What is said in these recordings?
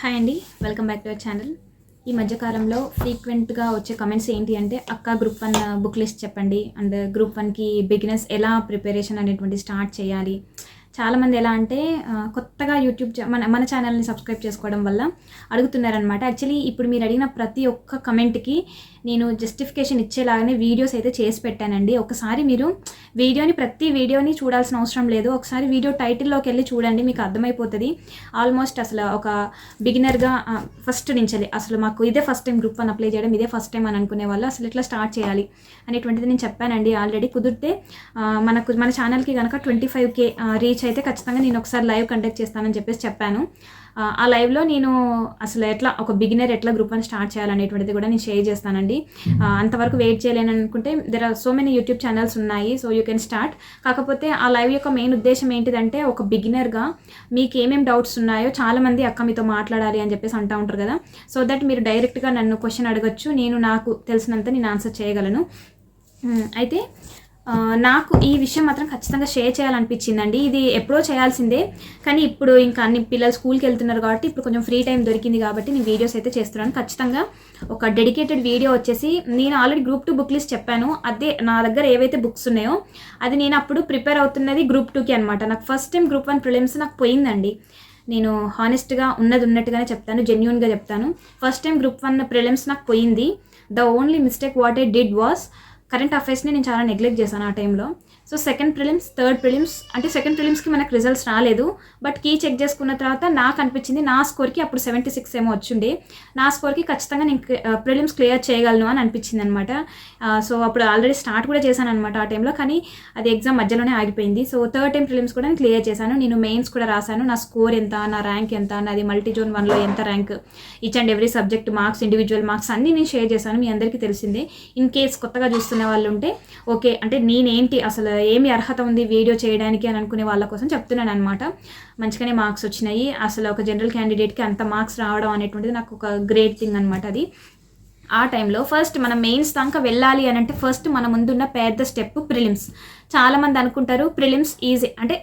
Hi అండి welcome back to our channel ఈ మధ్యకాలంలో ఫ్రీక్వెంట్గా వచ్చే కమెంట్స్ ఏంటి అంటే అక్క గ్రూప్ వన్ బుక్ లిస్ట్ చెప్పండి. అండ్ గ్రూప్ వన్కి బిగినర్స్ ఎలా ప్రిపరేషన్ అనేటువంటి స్టార్ట్ చేయాలి. చాలామంది ఎలా అంటే కొత్తగా యూట్యూబ్ మన మన ఛానల్ని సబ్స్క్రైబ్ చేసుకోవడం వల్ల అడుగుతున్నారనమాట యాక్చువల్లీ ఇప్పుడు మీరు అడిగిన ప్రతి ఒక్క కమెంట్కి నేను జస్టిఫికేషన్ ఇచ్చేలాగానే వీడియోస్ అయితే చేసి పెట్టానండి. ఒకసారి మీరు వీడియోని ప్రతి వీడియోని చూడాల్సిన అవసరం లేదు. ఒకసారి వీడియో టైటిల్లోకి వెళ్ళి చూడండి మీకు అర్థమైపోతుంది. ఆల్మోస్ట్ అసలు ఒక బిగినర్గా ఫస్ట్ నుంచి అసలు మాకు ఇదే first time group one apply చేయడం ఇదే ఫస్ట్ టైం అని అనుకునే వాళ్ళు అసలు ఇట్లా స్టార్ట్ చేయాలి అనేటువంటిది నేను చెప్పానండి ఆల్రెడీ. కుదిరితే మనకు మన ఛానల్కి కనుక ట్వంటీ ఫైవ్ కే రీచ్ అయితే ఖచ్చితంగా నేను ఒకసారి లైవ్ కండక్ట్ చేస్తానని చెప్పేసి చెప్పాను. ఆ, లైవ్లో నేను అసలు ఎట్లా ఒక బిగినర్ ఎట్లా గ్రూప్ అని స్టార్ట్ చేయాలనేటువంటిది కూడా నేను షేర్ చేస్తానండి. అంతవరకు వెయిట్ చేయలేను అనుకుంటే there are so many YouTube channels ఉన్నాయి సో యూ కెన్ స్టార్ట్ కాకపోతే ఆ లైవ్ యొక్క మెయిన్ ఉద్దేశం ఏంటిదంటే ఒక బిగినర్గా మీకు ఏమేమి డౌట్స్ ఉన్నాయో చాలామంది అక్క మీతో మాట్లాడాలి అని చెప్పేసి అంటూ ఉంటారు కదా. సో దట్ మీరు డైరెక్ట్గా నన్ను క్వశ్చన్ అడగచ్చు నేను నాకు తెలిసినంత నేను ఆన్సర్ చేయగలను. అయితే నాకు ఈ విషయం మాత్రం ఖచ్చితంగా షేర్ చేయాలనిపించిందండి. ఇది ఎప్పుడో చేయాల్సిందే. కానీ ఇప్పుడు ఇంకా అన్ని పిల్లలు స్కూల్కి వెళ్తున్నారు కాబట్టి ఇప్పుడు కొంచెం ఫ్రీ టైం దొరికింది కాబట్టి నేను వీడియోస్ అయితే చేస్తున్నాను. ఖచ్చితంగా ఒక డెడికేటెడ్ వీడియో వచ్చేసి నేను already group two book list చెప్పాను. అదే నా దగ్గర ఏవైతే బుక్స్ ఉన్నాయో అది నేను అప్పుడు ప్రిపేర్ అవుతున్నది గ్రూప్ టూకి అనమాట నాకు first time group one prelims నాకు పోయిందండి. నేను హానెస్ట్గా ఉన్నది ఉన్నట్టుగానే చెప్తాను జెన్యున్గా చెప్తాను. First time group one prelims నాకు పోయింది. The only mistake what I did was current అఫైర్స్ని నేను చాలా నెగ్లెక్ట్ చేశాను ఆ టైంలో. So second prelims third prelims అంటే సెకండ్ ప్రిలిమ్స్కి మనకు రిజల్ట్స్ రాలేదు. బట్ కీ చెక్ చేసుకున్న తర్వాత నాకు అనిపించింది నా స్కోర్కి అప్పుడు సెవెంటీ సిక్స్ ఏమో వచ్చిండే. నా స్కోర్కి ఖచ్చితంగా నేను ప్రిలిమ్స్ క్లియర్ చేయగలను అని అనిపించింది అనమాట సో అప్పుడు ఆల్రెడీ స్టార్ట్ కూడా చేశాను అనమాట ఆ టైంలో కానీ అది ఎగ్జామ్ మధ్యలోనే ఆగిపోయింది. సో థర్డ్ టైం ప్రిలిమ్స్ కూడా నేను క్లియర్ చేశాను. నేను మెయిన్స్ కూడా రాశాను. నా స్కోర్ ఎంత నా ర్యాంక్ ఎంత నాది మల్టీ జోన్ వన్లో ఎంత rank each and every subject marks individual marks అన్నీ నేను షేర్ చేశాను మీ అందరికీ తెలిసిందే. ఇన్ కేస్ కొత్తగా చూస్తున్న వాళ్ళు ఉంటే ఓకే అంటే నేనేంటి అసలు ఏమి అర్హత ఉంది వీడియో చేయడానికి అని అనుకునే వాళ్ళ కోసం చెప్తున్నాను అనమాట మంచిగానే మార్క్స్ వచ్చినాయి. అసలు ఒక జనరల్ క్యాండిడేట్కి అంత మార్క్స్ రావడం అనేటువంటిది నాకు ఒక గ్రేట్ థింగ్ అనమాట అది. ఆ టైంలో ఫస్ట్ మనం మెయిన్స్ దాకా వెళ్ళాలి అని అంటే ఫస్ట్ మన ముందున్న పెద్ద స్టెప్ ప్రిలిమ్స్ చాలామంది అనుకుంటారు ప్రిలిమ్స్ ఈజీ అంటే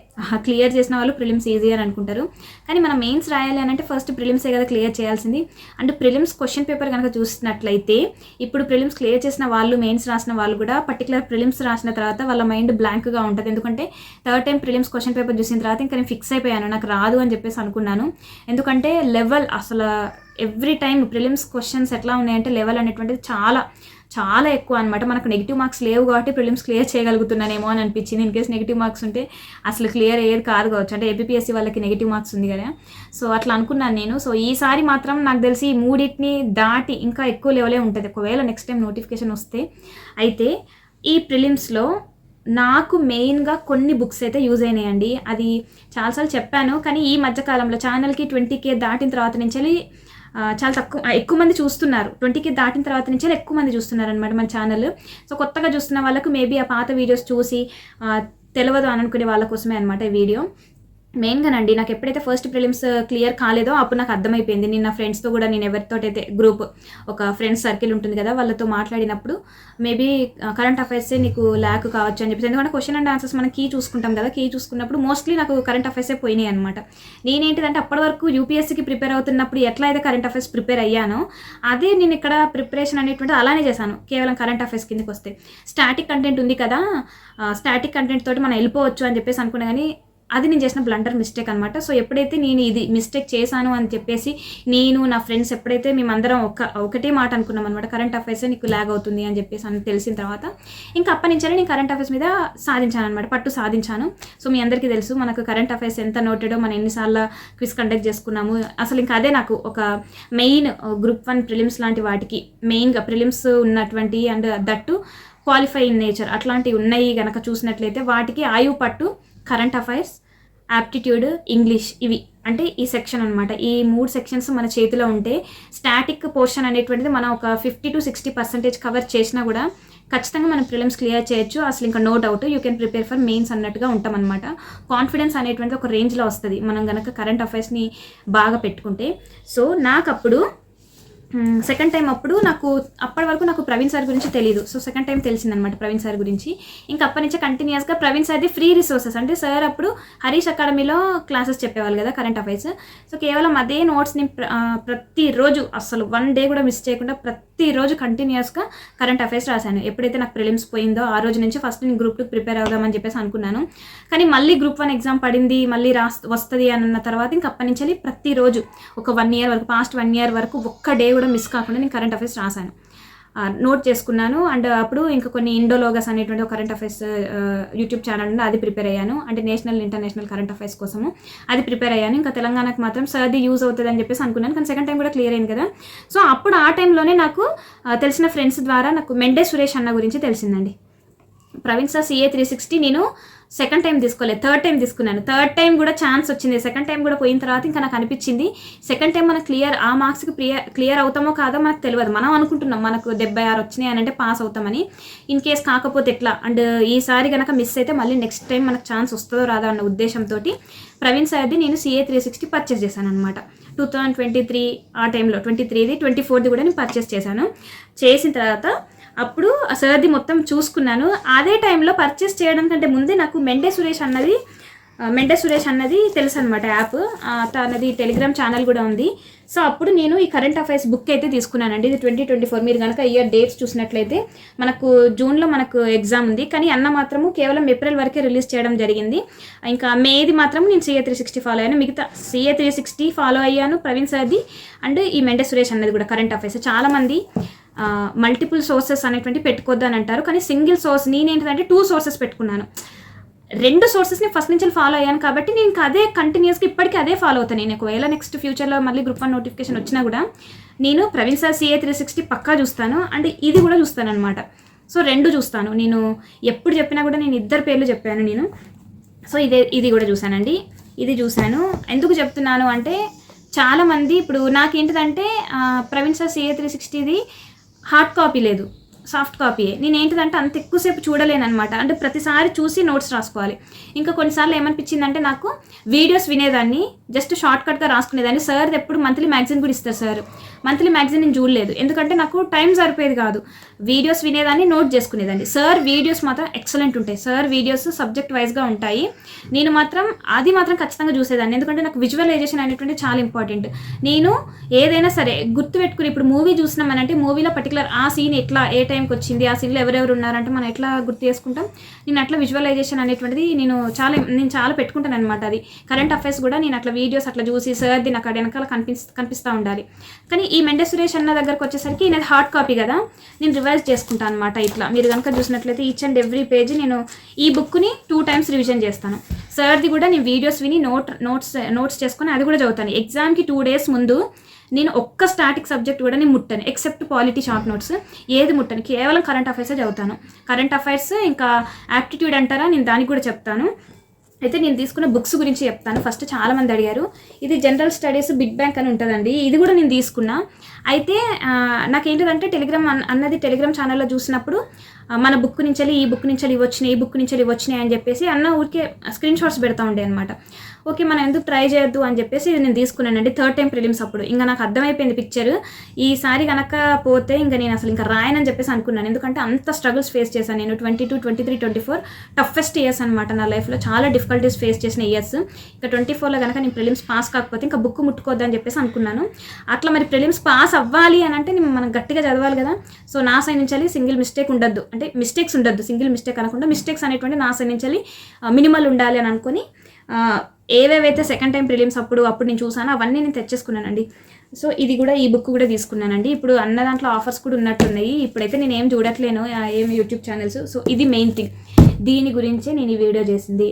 క్లియర్ చేసిన వాళ్ళు ప్రిలిమ్స్ ఈజీ అని అనుకుంటారు. కానీ మనం మెయిన్స్ రాయాలి అని అంటే ఫస్ట్ ప్రిలిమ్సే కదా క్లియర్ చేయాల్సింది. అండ్ ప్రిలిమ్స్ క్వశ్చన్ పేపర్ కనుక చూసినట్లయితే ఇప్పుడు ప్రిలిమ్స్ క్లియర్ చేసిన వాళ్ళు మెయిన్స్ రాసిన వాళ్ళు కూడా పర్టికులర్ ప్రిలిమ్స్ రాసిన తర్వాత వాళ్ళ మైండ్ బ్లాంక్గా ఉంటుంది. ఎందుకంటే third time prelims question paper చూసిన తర్వాత ఇంకా నేను ఫిక్స్ అయిపోయాను నాకు రాదు అని చెప్పేసి అనుకున్నాను. ఎందుకంటే లెవెల్ అసలు ఎవ్రీ టైం ప్రిలిమ్స్ క్వశ్చన్స్ ఎట్లా ఉన్నాయంటే లెవెల్ అనేటువంటిది చాలా చాలా ఎక్కువ అనమాట మనకు నెగిటివ్ మార్క్స్ లేవు కాబట్టి ప్రిలిమ్స్ క్లియర్ చేయగలుగుతున్నానేమో అని అనిపించింది. ఇన్ కేస్ నెగిటివ్ మార్క్స్ ఉంటే అసలు క్లియర్ అయ్యేది కాదు కావచ్చు. అంటే ఏపీఎస్సీ వాళ్ళకి నెగిటివ్ మార్క్స్ ఉంది కదా. సో అట్లా అనుకున్నాను నేను. సో ఈసారి మాత్రం నాకు తెలిసి ఈ మూడింటిని దాటి ఇంకా ఎక్కువ లెవెలే ఉంటుంది. ఒకవేళ నెక్స్ట్ టైం నోటిఫికేషన్ వస్తే అయితే ఈ ప్రిలిమ్స్లో నాకు మెయిన్గా కొన్ని బుక్స్ అయితే యూజ్ అయినాయండి. అది చాలాసార్లు చెప్పాను. కానీ ఈ మధ్యకాలంలో ఛానల్కి ట్వంటీ కే దాటిన తర్వాత నుంచి వెళ్ళి, చాలా తక్కువ ఎక్కువ మంది చూస్తున్నారు. ట్వంటీకి దాటిన తర్వాత నుంచి ఎక్కువ మంది చూస్తున్నారు అనమాట మన ఛానల్ సో కొత్తగా చూస్తున్న వాళ్ళకు మేబీ ఆ పాత వీడియోస్ చూసి తెలియదు అని అనుకునే వాళ్ళ కోసమే అనమాట ఈ వీడియో మెయిన్గానండి నాకు ఎప్పుడైతే ఫస్ట్ ప్రిలిమ్స్ క్లియర్ కాలేదో అప్పుడు నాకు అర్థమైపోయింది. నేను నా ఫ్రెండ్స్తో కూడా నేను ఎవరితోటైతే గ్రూప్ ఒక ఫ్రెండ్స్ సర్కిల్ ఉంటుంది కదా వాళ్ళతో మాట్లాడినప్పుడు మేబీ కరెంట్ అఫైర్సే నీకు ల్యాక్ కావచ్చు అని చెప్పేసి. ఎందుకంటే క్వశ్చన్ అండ్ ఆన్సర్స్ మనం కీ చూసుకుంటాం కదా కీ చూసుకున్నప్పుడు మోస్ట్లీ నాకు కరెంట్ అఫైర్సే పోయినాయి అనమాట నేనేంటిదంటే అప్పటి వరకు యూపీఎస్సీకి ప్రిపేర్ అవుతున్నప్పుడు ఎట్లా అయితే కరెంట్ అఫైర్స్ ప్రిపేర్ అయ్యానో అదే నేను ఇక్కడ ప్రిపరేషన్ అనేటువంటి అలానే చేశాను కేవలం కరెంట్ అఫైర్స్ కిందకి వస్తే. స్టాటిక్ కంటెంట్ ఉంది కదా uh, స్టాటిక్ కంటెంట్ తోటి మనం వెళ్ళిపోవచ్చు అని చెప్పేసి అనుకున్నా కానీ అది నేను చేసిన బ్లండర్ మిస్టేక్ అనమాట సో ఎప్పుడైతే నేను ఇది మిస్టేక్ చేశాను అని చెప్పేసి నేను నా ఫ్రెండ్స్ ఎప్పుడైతే మేమందరం ఒక ఒకటే మాట అనుకున్నాం అనమాట కరెంట్ అఫైర్స్ నీకు ల్యాగ్ అవుతుంది అని చెప్పేసి అని తెలిసిన తర్వాత ఇంకా అప్పటి నుంచే నేను కరెంట్ అఫైర్స్ మీద సాధించాను అనమాట పట్టు సాధించాను. సో మీ అందరికీ తెలుసు మనకు కరెంట్ అఫైర్స్ ఎంత నోటెడో మనం ఎన్నిసార్లు క్విజ్ కండక్ట్ చేసుకున్నాము. అసలు ఇంకా అదే నాకు ఒక మెయిన్ గ్రూప్ వన్ ప్రిలిమ్స్ లాంటి వాటికి మెయిన్గా ప్రిలిమ్స్ ఉన్నటువంటి and that qualify in nature అట్లాంటివి ఉన్నాయి కనుక చూసినట్లయితే వాటికి ఆయువు పట్టు కరెంట్ అఫైర్స్ యాప్టిట్యూడ్ ఇంగ్లీష్ ఇవి. అంటే ఈ సెక్షన్ అనమాట ఈ మూడు సెక్షన్స్ మన చేతిలో ఉంటే స్టాటిక్ పోర్షన్ అనేటువంటిది మనం ఒక fifty to sixty percentage cover చేసినా కూడా ఖచ్చితంగా మనం ప్రిలిమ్స్ క్లియర్ చేయొచ్చు. అసలు ఇంకా no doubt you can prepare for mains అన్నట్టుగా ఉంటామన్నమాట. కాన్ఫిడెన్స్ అనేటువంటిది ఒక రేంజ్లో వస్తుంది. మనం కనుక కరెంట్ అఫైర్స్ని బాగా పెట్టుకుంటే. సో నాకు అప్పుడు సెకండ్ టైం అప్పుడు నాకు అప్పటి వరకు నాకు ప్రవీణ్ సార్ గురించి తెలియదు సో సెకండ్ టైం తెలిసిందనమాట ప్రవీణ్ సార్ గురించి. ఇంకా అప్పటి నుంచి కంటిన్యూస్గా ప్రవీణ్ సార్ది ఫ్రీ రిసోర్సెస్ అంటే సార్ అప్పుడు హరీష్ అకాడమీలో క్లాసెస్ చెప్పేవాళ్ళు కదా కరెంట్ అఫైర్స్ సో కేవలం అదే నోట్స్ని ప్రతిరోజు అసలు వన్ డే కూడా మిస్ చేయకుండా ప్రతిరోజు కంటిన్యూస్గా కరెంట్ అఫైర్స్ రాశాను. ఎప్పుడైతే నాకు ప్రిలిమ్స్ పోయిందో ఆ రోజు నుంచి ఫస్ట్ నేను గ్రూప్ టూకి ప్రిపేర్ అవుదామని చెప్పేసి అనుకున్నాను. కానీ మళ్ళీ గ్రూప్ వన్ ఎగ్జామ్ పడింది మళ్ళీ రాస్ వస్తుంది అన్న తర్వాత ఇంకా అప్పటి నుంచి ప్రతిరోజు ఒక వన్ ఇయర్ వరకు పాస్ట్ వన్ ఇయర్ వరకు ఒక్క డే కూడా మిస్ కాకుండా నేను కరెంట్ అఫైర్స్ రాశాను. నోట్ చేసుకున్నాను. అండ్ అప్పుడు ఇంకా కొన్ని ఇండోలోగస్ అనేటువంటి ఒక కరెంట్ అఫైర్స్ యూట్యూబ్ ఛానల్ ఉంది అది ప్రిపేర్ అయ్యాను. అంటే నేషనల్ ఇంటర్నేషనల్ కరెంట్ అఫైర్స్ కోసము అది ప్రిపేర్ అయ్యాను. ఇంకా తెలంగాణకు మాత్రం సర్ది యూజ్ అవుతుంది అని చెప్పేసి అనుకున్నాను. కానీ సెకండ్ టైం కూడా క్లియర్ అయింది కదా. సో అప్పుడు ఆ టైంలోనే నాకు తెలిసిన ఫ్రెండ్స్ ద్వారా నాకు మెండే సురేష్ అన్న గురించి తెలిసిందండి. Praveen sir CA three sixty నేను సెకండ్ టైం తీసుకోలేదు థర్డ్ టైం తీసుకున్నాను. థర్డ్ టైం కూడా ఛాన్స్ వచ్చింది. సెకండ్ టైం కూడా పోయిన తర్వాత ఇంకా నాకు అనిపించింది సెకండ్ టైం మనకు క్లియర్ ఆ మార్క్స్కి క్లియర్ క్లియర్ అవుతామో కాదో మనకు తెలియదు మనం అనుకుంటున్నాం మనకు డెబ్బై ఆరు వచ్చినాయి అని అంటే పాస్ అవుతామని. ఇన్ కేస్ కాకపోతే ఎట్లా? అండ్ ఈసారి కనుక మిస్ అయితే మళ్ళీ నెక్స్ట్ టైం మనకు ఛాన్స్ వస్తుందో రాదో అన్న ఉద్దేశంతో ప్రవీణ్ సార్ది నేను సిఏ త్రీ సిక్స్టీ పర్చేస్ చేశాను అనమాట టూ థౌజండ్ ట్వంటీ త్రీ ఆ టైంలో ట్వంటీ త్రీది ట్వంటీ ఫోర్ది కూడా నేను పర్చేస్ చేశాను. చేసిన తర్వాత అప్పుడు ఆ సర్ది మొత్తం చూసుకున్నాను. అదే టైంలో పర్చేస్ చేయడం కంటే ముందే నాకు మెండే సురేష్ అన్నది మెండే సురేష్ అన్నది తెలుసు అనమాట యాప్ తనది టెలిగ్రామ్ ఛానల్ కూడా ఉంది. సో అప్పుడు నేను ఈ కరెంట్ అఫైర్స్ బుక్ అయితే తీసుకున్నానండి. ఇది ట్వంటీ ట్వంటీ ఫోర్ మీరు కనుక ఇయర్ డేట్స్ చూసినట్లయితే మనకు జూన్లో మనకు ఎగ్జామ్ ఉంది. కానీ అన్న మాత్రము కేవలం ఏప్రిల్ వరకే రిలీజ్ చేయడం జరిగింది. ఇంకా మేది మాత్రం నేను సిఏ త్రీ సిక్స్టీ ఫాలో అయ్యాను. మిగతా సిఏ త్రీ సిక్స్టీ ఫాలో అయ్యాను ప్రవీణ్ సార్ది. అండ్ ఈ మెండే సురేష్ అన్నది కూడా కరెంట్ అఫైర్స్ చాలామంది మల్టిపుల్ సోర్సెస్ అనేటువంటి పెట్టుకోవద్దు అని అంటారు. కానీ సింగిల్ సోర్స్ నేనేంటంటే టూ సోర్సెస్ పెట్టుకున్నాను. రెండు సోర్సెస్ని ఫస్ట్ నుంచి ఫాలో అయ్యాను కాబట్టి నేను ఇంకా అదే కంటిన్యూస్గా ఇప్పటికీ అదే ఫాలో అవుతాను. నేను ఒకవేళ నెక్స్ట్ ఫ్యూచర్లో మళ్ళీ గ్రూప్ వన్ నోటిఫికేషన్ వచ్చినా కూడా నేను Praveen sir CA three sixty పక్కా చూస్తాను. అండ్ ఇది కూడా చూస్తాను అనమాట సో రెండు చూస్తాను. నేను ఎప్పుడు చెప్పినా కూడా నేను ఇద్దరు పేర్లు చెప్పాను నేను. సో ఇదే ఇది కూడా చూశానండి. ఇది చూశాను. ఎందుకు చెప్తున్నాను అంటే చాలామంది ఇప్పుడు నాకేంటిదంటే ప్రవీణ్ సార్ సిఏ త్రీ సిక్స్టీది హార్డ్ కాపీ లేదు సాఫ్ట్ కాపీయే. నేను ఏంటిదంటే అంత ఎక్కువసేపు చూడలేను అనమాట అంటే ప్రతిసారి చూసి నోట్స్ రాసుకోవాలి. ఇంకా కొన్నిసార్లు ఏమనిపించిందంటే నాకు వీడియోస్ వినేదాన్ని జస్ట్ షార్ట్ కట్గా రాసుకునేదాన్ని. సార్ ఎప్పుడు మంత్లీ మ్యాగజైన్ కూడా ఇస్తారు సార్. మంత్లీ మ్యాగజైన్ నేను చూడలేదు. ఎందుకంటే నాకు టైం సరిపోయేది కాదు. వీడియోస్ వినేదాన్ని నోట్ చేసుకునేదాన్ని. సార్ వీడియోస్ మాత్రం ఎక్సలెంట్ ఉంటాయి. సార్ వీడియోస్ సబ్జెక్ట్ వైజ్గా ఉంటాయి. నేను మాత్రం అది మాత్రం ఖచ్చితంగా చూసేదాన్ని. ఎందుకంటే నాకు విజువలైజేషన్ అనేటువంటి చాలా ఇంపార్టెంట్. నేను ఏదైనా సరే గుర్తుపెట్టుకుని ఇప్పుడు మూవీ చూసినామనంటే మూవీలో పర్టికులర్ ఆ సీన్ ఎట్లా ఏ టైంకి వచ్చింది ఆ సీన్లో ఎవరెవరు ఉన్నారంటే మనం ఎట్లా గుర్తు చేసుకుంటాం. నేను అట్లా విజువలైజేషన్ అనేటువంటిది నేను చాలా నేను చాలా పెట్టుకుంటాను అనమాట అది. కరెంట్ అఫైర్స్ కూడా నేను అట్లా వీడియోస్ అట్లా చూసి సార్ది నాకు అక్కడ వెనకాల కనిపిస్ కనిపిస్తూ ఉండాలి. కానీ ఈ మెండే సురేష్ అన్న దగ్గరకు వచ్చేసరికి నేను హార్డ్ కాపీ కదా నేను రివైజ్ చేసుకుంటాను అనమాట ఇట్లా. మీరు కనుక చూసినట్లయితే ఈచ్ అండ్ ఎవ్రీ పేజ్ నేను ఈ బుక్ని టూ టైమ్స్ రివిజన్ చేస్తాను. సార్ది కూడా నేను వీడియోస్ విని నోట్ నోట్స్ నోట్స్ చేసుకొని అది కూడా చదువుతాను. ఎగ్జామ్కి టూ డేస్ ముందు నేను ఒక్క స్టాటిక్ సబ్జెక్ట్ కూడా నేను ముట్టాను ఎక్సెప్ట్ పాలిటీ షార్ట్ నోట్స్ ఏది ముట్టను కేవలం కరెంట్ అఫైర్సే చదువుతాను. కరెంట్ అఫైర్స్ ఇంకా యాప్టిట్యూడ్ అంటారా నేను దానికి కూడా చెప్తాను. అయితే నేను తీసుకున్న బుక్స్ గురించి చెప్తాను. ఫస్ట్ చాలా మంది అడిగారు. ఇది జనరల్ స్టడీస్ బిగ్ బ్యాంక్ అని ఉంటుందండి. ఇది కూడా నేను తీసుకున్నా. అయితే నాకు నాకేంటిదంటే టెలిగ్రామ్ అన్నది టెలిగ్రామ్ ఛానల్లో చూసినప్పుడు మన బుక్ నుంచి ఈ బుక్ నుంచి ఇవి వచ్చినాయి ఈ బుక్ నుంచి ఇవి వచ్చినాయి అని చెప్పేసి అన్న ఊరికే స్క్రీన్ షాట్స్ పెడతా ఉండే అనమాట ఓకే మనం ఎందుకు ట్రై చేయొద్దు అని చెప్పేసి ఇది నేను తీసుకున్నానండి. థర్డ్ టైం ప్రిలిమ్స్ అప్పుడు. ఇంకా నాకు అర్థమైపోయింది పిక్చర్ ఈసారి కనుక పోతే ఇంకా నేను అసలు ఇంకా రాయనని చెప్పేసి అనుకున్నాను. ఎందుకంటే అంత స్ట్రగుల్స్ ఫేస్ చేశాను నేను. Twenty two twenty three twenty four toughest years అనమాట నా లైఫ్లో చాలా డిఫికల్టీస్ ఫేస్ చేసిన ఇయర్స్ ఇంకా ట్వంటీ ఫోర్లో కనుక నేను ప్రిలిమ్స్ పాస్ కాకపోతే ఇంకా బుక్ ముట్టుకోవద్దని చెప్పేసి అనుకున్నాను. అట్లా మరి ప్రిలిమ్స్ పాస్ అవ్వాలి అని అంటే మనం గట్టిగా చదవాలి కదా. సో నా సైన్ నుంచి సింగిల్ మిస్టేక్ ఉండద్దు. అంటే మిస్టేక్స్ ఉండద్దు. సింగిల్ మిస్టేక్ అనకుండా మిస్టేక్స్ అనేటువంటి నా సైన్ నుంచి మినిమల్ ఉండాలి అని అనుకుని ఏవేవైతే సెకండ్ టైం ప్రిలిమ్స్ అప్పుడు అప్పుడు నేను చూసానో అవన్నీ నేను తెచ్చేసుకున్నానండి. సో ఇది కూడా ఈ బుక్ కూడా తీసుకున్నానండి. ఇప్పుడు అన్న దాంట్లో ఆఫర్స్ కూడా ఉన్నట్టున్నాయి. ఇప్పుడైతే నేను ఏం చూడట్లేను ఏం యూట్యూబ్ ఛానల్స్ సో ఇది మెయిన్ థింగ్ దీని గురించే నేను ఈ వీడియో చేసింది.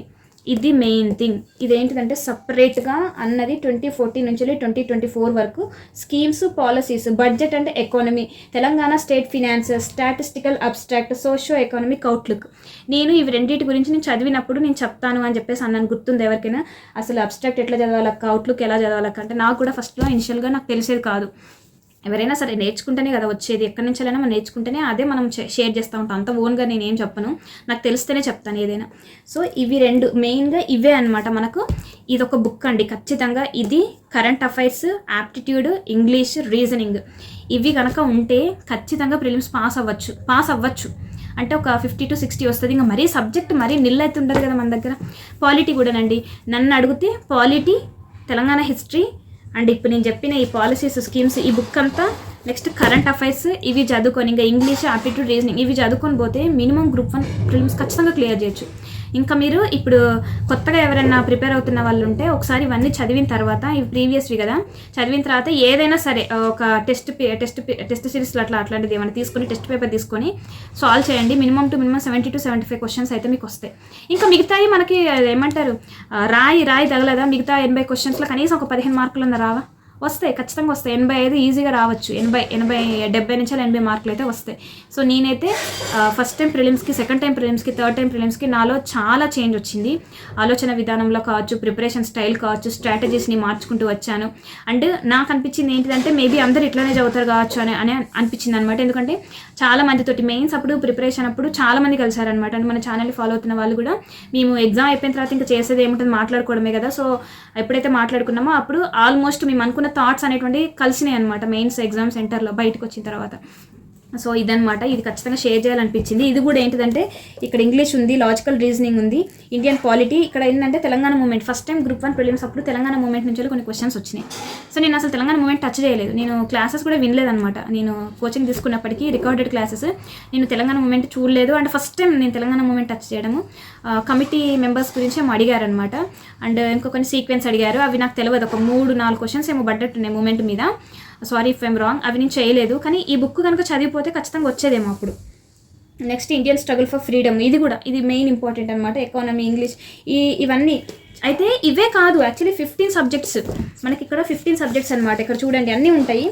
ఇది మెయిన్ థింగ్ ఇదేంటిదంటే సపరేట్గా అన్నది ట్వంటీ ఫోర్టీన్ నుంచి ట్వంటీ ట్వంటీ ఫోర్ వరకు స్కీమ్స్ పాలసీస్ బడ్జెట్ అంటే economy Telangana state finance statistical abstract socio economic outlook నేను ఇవి రెండింటి గురించి నేను చదివినప్పుడు నేను చెప్తాను అని చెప్పేసి అన్నాను. గుర్తుంది ఎవరికైనా? అసలు అబ్స్ట్రాక్ట్ ఎట్లా చదవాలక్క? అవుట్లుక్ ఎలా చదవాలక్క? అంటే నాకు కూడా ఫస్ట్లో ఇనిషియల్గా నాకు తెలిసేది కాదు. ఎవరైనా సరే నేర్చుకుంటేనే కదా వచ్చేది. ఎక్కడి నుంచి మనం నేర్చుకుంటేనే అదే మనం షేర్ చేస్తూ ఉంటాం. అంత ఓన్గా నేను ఏం చెప్పను. నాకు తెలిస్తేనే చెప్తాను ఏదైనా. సో ఇవి రెండు మెయిన్గా ఇవే అనమాట మనకు. ఇది ఒక బుక్ అండి. ఖచ్చితంగా ఇది current affairs aptitude English reasoning. ఇవి కనుక ఉంటే ఖచ్చితంగా ప్రిలిమ్స్ పాస్ అవ్వచ్చు. పాస్ అవ్వచ్చు. అంటే ఒక ఫిఫ్టీ టు సిక్స్టీ వస్తుంది. ఇంకా మరీ సబ్జెక్ట్ మరీ నిల్ అయితే ఉండదు కదా మన దగ్గర. పాలిటీ కూడానండి. నన్ను అడిగితే పాలిటీ తెలంగాణ హిస్టరీ అండ్ ఇప్పుడు నేను చెప్పిన ఈ పాలసీస్ స్కీమ్స్ ఈ బుక్ అంతా నెక్స్ట్ కరెంట్ అఫైర్స్ ఇవి చదువుకొని ఇంకా ఇంగ్లీష్ ఆప్టిట్యూడ్ రీజనింగ్ ఇవి చదువుకొని పోతే మినిమం గ్రూప్ వన్ ప్రిలిమ్స్ ఖచ్చితంగా క్లియర్ చేయొచ్చు. ఇంకా మీరు ఇప్పుడు కొత్తగా ఎవరైనా ప్రిపేర్ అవుతున్న వాళ్ళు ఉంటే ఒకసారి ఇవన్నీ చదివిన తర్వాత ఇవి ప్రీవియస్వి కదా చదివిన తర్వాత ఏదైనా సరే ఒక టెస్ట్ టెస్ట్ టెస్ట్ సిరీస్లో అట్లా అట్లాంటిది ఏమైనా తీసుకొని టెస్ట్ పేపర్ తీసుకొని సాల్వ్ చేయండి. Minimum to minimum seventy to seventy five questions అయితే మీకు వస్తాయి. ఇంకా మిగతాయి మనకి ఏమంటారు? రాయి రాయి తగలదా? మిగతా ఎనభై క్వశ్చన్స్లో కనీసం ఒక పదిహేను మార్కులు ఉన్న రావా? వస్తాయి ఖచ్చితంగా వస్తాయి. ఎనభై ఐదు ఈజీగా రావచ్చు. ఎనభై ఎనభై డెబ్బై నుంచి ఎనభై మార్కులు అయితే వస్తాయి. సో నేనైతే ఫస్ట్ టైం ప్రిలిమ్స్కి సెకండ్ టైం ప్రిలిమ్స్కి థర్డ్ టైం ప్రిలిమ్స్కి నాలో చాలా చేంజ్ వచ్చింది. ఆలోచన విధానంలో కావచ్చు ప్రిపరేషన్ స్టైల్ కావచ్చు స్ట్రాటజీస్ని మార్చుకుంటూ వచ్చాను. అండ్ నాకు అనిపించింది ఏంటిదంటే మేబీ అందరు ఇట్లానే చదువుతారు కావచ్చు అని అని అనిపించింది అనమాట ఎందుకంటే చాలా మందితోటి మెయిన్స్ అప్పుడు ప్రిపరేషన్ అప్పుడు చాలా మంది కలిసారనమాట అంటే మన ఛానల్ ఫాలో అవుతున్న వాళ్ళు కూడా మేము ఎగ్జామ్ అయిపోయిన తర్వాత ఇంకా చేసేది ఏముంటుంది మాట్లాడుకోవడమే కదా. సో ఎప్పుడైతే మాట్లాడుకున్నామో అప్పుడు ఆల్మోస్ట్ మేము అనుకున్న థాట్స్ అనేటువంటి కలిసినాయి అనమాట మెయిన్స్ ఎగ్జామ్ సెంటర్లో బయటకు వచ్చిన తర్వాత. సో ఇదనమాట ఇది ఖచ్చితంగా షేర్ చేయాలనిపించింది. ఇది కూడా ఏంటిదంటే ఇక్కడ ఇంగ్లీష్ ఉంది లాజికల్ రీజనింగ్ ఉంది ఇండియన్ పాలిటీ ఇక్కడ ఏంటంటే Telangana movement. First time group one prelims అప్పుడు తెలంగాణ మూమెంట్ నుంచి కొన్ని క్వశ్చన్స్ వచ్చినాయి. సో నేను అసలు తెలంగాణ మూమెంట్ టచ్ చేయలేదు. నేను క్లాసెస్ కూడా వినలేదనమాట నేను కోచింగ్ తీసుకున్నప్పటికీ రికార్డెడ్ క్లాసెస్ నేను తెలంగాణ మూమెంట్ చూడలేదు. అండ్ ఫస్ట్ టైం నేను తెలంగాణ మూమెంట్ టచ్ చేయడము. కమిటీ మెంబర్స్ గురించి ఏమో అడిగారనమాట అండ్ ఇంకొక కొన్ని సీక్వెన్స్ అడిగారు. అవి నాకు తెలియదు ఒక మూడు నాలుగు క్వశ్చన్స్ ఏమో పడ్డట్టున్నాయి మూమెంట్ మీద. సారీ ఇఫ్ ఐమ్ రాంగ్ అవి నేను చేయలేదు. కానీ ఈ బుక్ కనుక చదివిపోతే ఖచ్చితంగా వచ్చేదేమో అప్పుడు. Next Indian struggle for freedom ఇది కూడా ఇది మెయిన్ ఇంపార్టెంట్ అనమాట ఎకానమీ ఇంగ్లీష్ ఈ ఇవన్నీ. అయితే ఇవే కాదు యాక్చువల్లీ ఫిఫ్టీన్ సబ్జెక్ట్స్ మనకి ఇక్కడ ఫిఫ్టీన్ సబ్జెక్ట్స్ అనమాట ఇక్కడ చూడండి అన్నీ ఉంటాయి.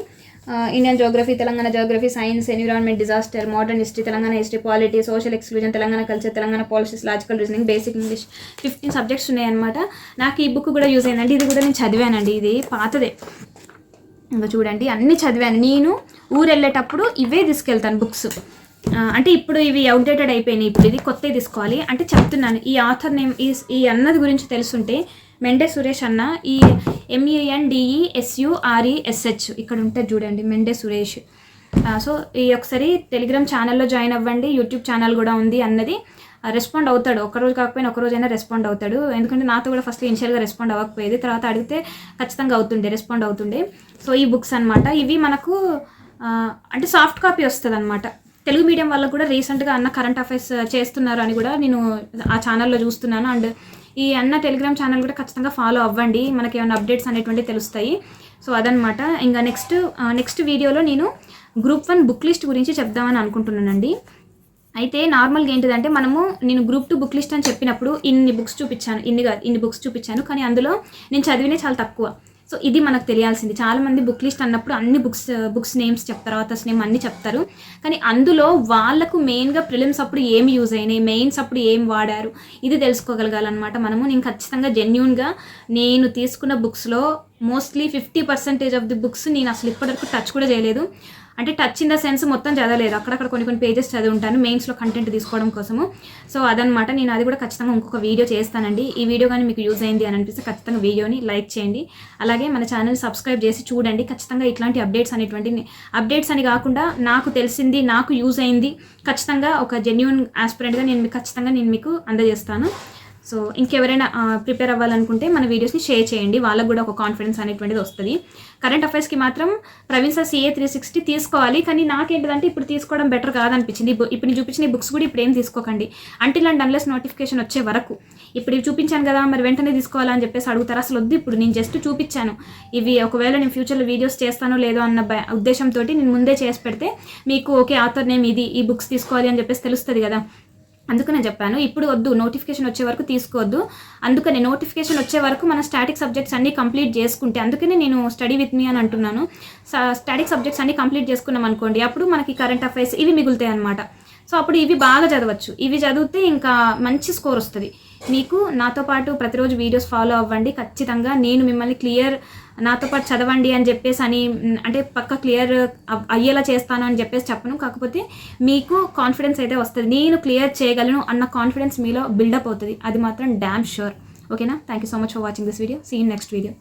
Indian geography Telangana geography science environment disaster modern history Telangana history polity social exclusion Telangana culture Telangana policies logical reasoning basic English fifteen subjects ఉన్నాయన్నమాట. నాకు ఈ బుక్ కూడా యూజ్ అయిందండి. ఇది కూడా నేను చదివానండి. ఇది పాతదే. ఇంకా చూడండి అన్నీ చదివాను. నేను ఊరు వెళ్ళేటప్పుడు ఇవే తీసుకెళ్తాను బుక్స్. అంటే ఇప్పుడు ఇవి అవుట్డేటెడ్ అయిపోయినాయి ఇప్పుడు ఇది కొత్తవి తీసుకోవాలి. అంటే చెప్తున్నాను ఈ ఆథర్ నేమ్ ఈ ఈ అన్నది గురించి తెలుసుంటే మెండే సురేష్ అన్న ఈ ఎంఈఎన్ డిఈ ఎస్యుఆర్ఈఎస్హెచ్ ఇక్కడ ఉంటుంది చూడండి మెండే సురేష్. సో ఈ ఒకసారి టెలిగ్రామ్ ఛానల్లో జాయిన్ అవ్వండి యూట్యూబ్ ఛానల్ కూడా ఉంది అన్నది. రెస్పాండ్ అవుతాడు. ఒకరోజు కాకపోయినా ఒకరోజైనా రెస్పాండ్ అవుతాడు. ఎందుకంటే నాతో కూడా ఫస్ట్ ఇనిషియల్గా రెస్పాండ్ అవ్వకపోయేది. తర్వాత అడిగితే ఖచ్చితంగా అవుతుండే రెస్పాండ్ అవుతుండే. సో ఈ బుక్స్ అన్నమాట. ఇవి మనకు అంటే సాఫ్ట్ కాపీ వస్తుంది అనమాట తెలుగు మీడియం వల్ల కూడా రీసెంట్గా అన్న కరెంట్ అఫైర్స్ చేస్తున్నారు అని కూడా నేను ఆ ఛానల్లో చూస్తున్నాను. అండ్ ఈ అన్న టెలిగ్రామ్ ఛానల్ కూడా ఖచ్చితంగా ఫాలో అవ్వండి. మనకి ఏమైనా అప్డేట్స్ అనేటువంటివి తెలుస్తాయి. సో అదనమాట ఇంకా నెక్స్ట్ నెక్స్ట్ వీడియోలో నేను గ్రూప్ వన్ బుక్ లిస్ట్ గురించి చెప్దామని అనుకుంటున్నానండి. అయితే నార్మల్గా ఏంటిదంటే మనము నేను గ్రూప్ టూ బుక్ లిస్ట్ అని చెప్పినప్పుడు ఇన్ని బుక్స్ చూపించాను ఇన్ని కాదు ఇన్ని బుక్స్ చూపించాను కానీ అందులో నేను చదివినే చాలా తక్కువ. సో ఇది మనకు తెలియాల్సింది. చాలా మంది బుక్ లిస్ట్ అన్నప్పుడు అన్ని బుక్స్ బుక్స్ నేమ్స్ చెప్తారు ఆథర్స్ నేమ్ అన్ని చెప్తారు. కానీ అందులో వాళ్ళకు మెయిన్గా ప్రిలిమ్స్ అప్పుడు ఏమి యూజ్ అయినాయి మెయిన్స్ అప్పుడు ఏం వాడారు ఇది తెలుసుకోగలగాలన్నమాట మనము. నేను ఖచ్చితంగా జెన్యున్గా నేను తీసుకున్న బుక్స్లో mostly fifty percentage of the books నేను అసలు ఇప్పటివరకు టచ్ కూడా చేయలేదు. అంటే టచ్ ఇన్ ద సెన్స్ మొత్తం చదవలేదు. అక్కడక్కడ కొన్ని కొన్ని పేజెస్ చదివి ఉంటాను మెయిన్స్లో కంటెంట్ తీసుకోవడం కోసము. సో అదనమాట నేను అది కూడా ఖచ్చితంగా ఇంకొక వీడియో చేస్తానండి. ఈ వీడియో కానీ మీకు యూజ్ అయింది అని అనిపిస్తే ఖచ్చితంగా వీడియోని లైక్ చేయండి. అలాగే మన ఛానల్ సబ్స్క్రైబ్ చేసి చూడండి. ఖచ్చితంగా ఇట్లాంటి అప్డేట్స్ అనేటువంటి అప్డేట్స్ అని కాకుండా నాకు తెలిసింది నాకు యూజ్ అయింది ఖచ్చితంగా ఒక జెన్యున్ ఆస్పిరెంట్గా నేను మీకు ఖచ్చితంగా నేను మీకు అందజేస్తాను. సో ఇంకెవరైనా ప్రిపేర్ అవ్వాలనుకుంటే మన వీడియోస్ని షేర్ చేయండి. వాళ్ళకు కూడా ఒక కాన్ఫిడెన్స్ అనేటువంటిది వస్తుంది. కరెంట్ అఫైర్స్కి మాత్రం Praveen sir CA three sixty తీసుకోవాలి. కానీ నాకేంటిదంటే ఇప్పుడు తీసుకోవడం బెటర్ కాదనిపించింది. ఇప్పుడు నేను చూపించిన బుక్స్ కూడా ఇప్పుడు ఏం తీసుకోకండి. అంటిల్ అండ్ అన్లెస్ నోటిఫికేషన్ వచ్చే వరకు. ఇప్పుడు ఇవి చూపించాను కదా మరి వెంటనే తీసుకోవాలని చెప్పేసి అడుగుతారు. అసలు వద్దు ఇప్పుడు నేను జస్ట్ చూపించాను. ఇవి ఒకవేళ నేను ఫ్యూచర్లో వీడియోస్ చేస్తానో లేదో అన్న ఉద్దేశంతో నేను ముందే చేసి పెడితే మీకు ఓకే ఆథర్ నేమ్ ఇది ఈ బుక్స్ తీసుకోవాలి అని చెప్పేసి తెలుస్తుంది కదా. అందుకనే చెప్పాను. ఇప్పుడు వద్దు నోటిఫికేషన్ వచ్చే వరకు తీసుకోవద్దు. అందుకనే నోటిఫికేషన్ వచ్చే వరకు మన స్టాటిక్ సబ్జెక్ట్స్ అన్ని కంప్లీట్ చేసుకుంటే అందుకనే నేను స్టడీ విత్ మీ అని అంటున్నాను. స్టాటిక్ సబ్జెక్ట్స్ అన్ని కంప్లీట్ చేసుకున్నాం అనుకోండి అప్పుడు మనకి కరెంట్ అఫైర్స్ ఇవి మిగులుతాయి అనమాట సో అప్పుడు ఇవి బాగా చదవచ్చు. ఇవి చదివితే ఇంకా మంచి స్కోర్ వస్తుంది. మీకు నాతో పాటు ప్రతిరోజు వీడియోస్ ఫాలో అవ్వండి. ఖచ్చితంగా నేను మిమ్మల్ని క్లియర్ నాతో పాటు చదవండి అని చెప్పేసి అని అంటే పక్క క్లియర్ అయ్యేలా చేస్తాను అని చెప్పేసి చెప్పను. కాకపోతే మీకు కాన్ఫిడెన్స్ అయితే వస్తుంది. నేను క్లియర్ చేయగలను అన్న కాన్ఫిడెన్స్ మీలో బిల్డప్ అవుతుంది. అది మాత్రం డ్యామ్ షూర్ ఓకేనా? Thank you so much for watching this video. See in next video.